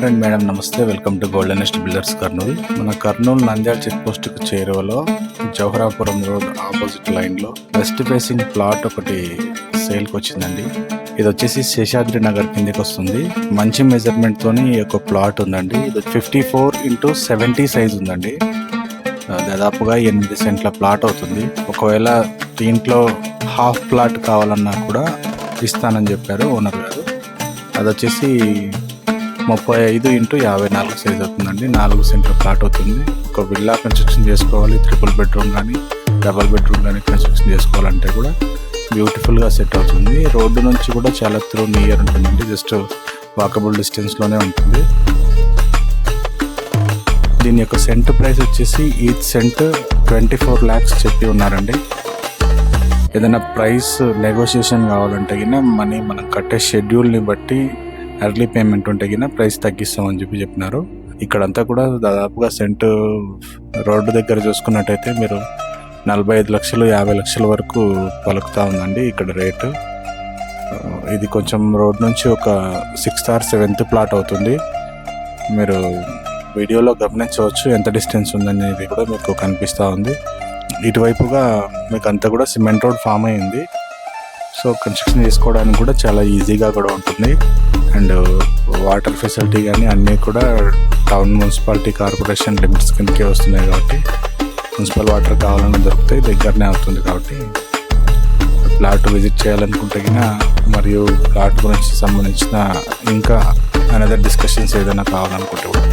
Friend madam నమస్తే. Welcome to Golden Nest builders Kurnool మన Kurnool Nandyal check పోస్ట్కు చేరువలో జవహరాపురం రోడ్ ఆపోజిట్ లైన్లో వెస్ట్ ఫేసింగ్ ప్లాట్ ఒకటి సేల్కి వచ్చిందండి. ఇది వచ్చేసి శేషాద్రి నగర్ కిందకి వస్తుంది. మంచి మెజర్మెంట్ తోని ఈ యొక్క ప్లాట్ ఉందండి. ఇది fifty four into seventy size ఉందండి దాదాపుగా ఎనిమిది సెంట్ల ప్లాట్ అవుతుంది. ఒకవేళ దీంట్లో హాఫ్ ప్లాట్ కావాలన్నా కూడా ఇస్తానని చెప్పారు ఓనర్ గారు. అది వచ్చేసి ముప్పై ఐదు ఇంటూ యాభై నాలుగు సైజ్ అవుతుందండి. నాలుగు సెంటర్ ప్లాట్ అవుతుంది. ఒక విల్లా కన్స్ట్రక్షన్ చేసుకోవాలి ట్రిపుల్ బెడ్రూమ్ కానీ డబల్ బెడ్రూమ్ కానీ కన్స్ట్రక్షన్ చేసుకోవాలంటే కూడా బ్యూటిఫుల్గా సెట్ అవుతుంది. రోడ్డు నుంచి కూడా చాలా త్రూ నియర్ ఉంటుందండి. జస్ట్ వాకబుల్ డిస్టెన్స్లోనే ఉంటుంది. దీని యొక్క సెంట్ ప్రైస్ వచ్చేసి each cent twenty four lakhs చెప్పి ఉన్నారండి. ఏదైనా ప్రైస్ నెగోషియేషన్ కావాలంటే గిన మనీ మనం కట్టే షెడ్యూల్ని బట్టి ఎర్లీ పేమెంట్ ఉంటే కింద ప్రైస్ తగ్గిస్తామని చెప్పి చెప్పినారు. ఇక్కడంతా కూడా దాదాపుగా సెంటు రోడ్డు దగ్గర చూసుకున్నట్టయితే మీరు నలభై ఐదు లక్షలు యాభై లక్షల వరకు పలుకుతా ఉందండి ఇక్కడ రేటు. ఇది కొంచెం రోడ్ నుంచి ఒక సిక్స్త్ ఆర్ సెవెంత్ ప్లాట్ అవుతుంది. మీరు వీడియోలో గమనించవచ్చు ఎంత డిస్టెన్స్ ఉందనేది కూడా మీకు కనిపిస్తూ ఉంది. ఇటువైపుగా మీకు అంతా కూడా సిమెంట్ రోడ్ ఫామ్ అయింది. సో కన్స్ట్రక్షన్ చేసుకోవడానికి కూడా చాలా ఈజీగా కూడా ఉంటుంది. అండ్ వాటర్ ఫెసిలిటీ కానీ అన్నీ కూడా టౌన్ మున్సిపాలిటీ కార్పొరేషన్ లిమిట్స్ కిందకే వస్తున్నాయి కాబట్టి మున్సిపల్ వాటర్ కావాలన్నా దొరుకుతాయి దగ్గరనే అవుతుంది కాబట్టి ప్లాట్ విజిట్ చేయాలనుకుంటే మరియు ప్లాట్ గురించి సంబంధించిన ఇంకా అనదర్ డిస్కషన్స్ ఏదైనా కావాలనుకుంటే కూడా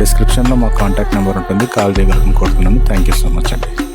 డిస్క్రిప్షన్లో మా కాంటాక్ట్ నెంబర్ ఉంటుంది. కాల్ చేయగలను కోరుతున్నాము. థ్యాంక్ యూ సో మచ్ అండి.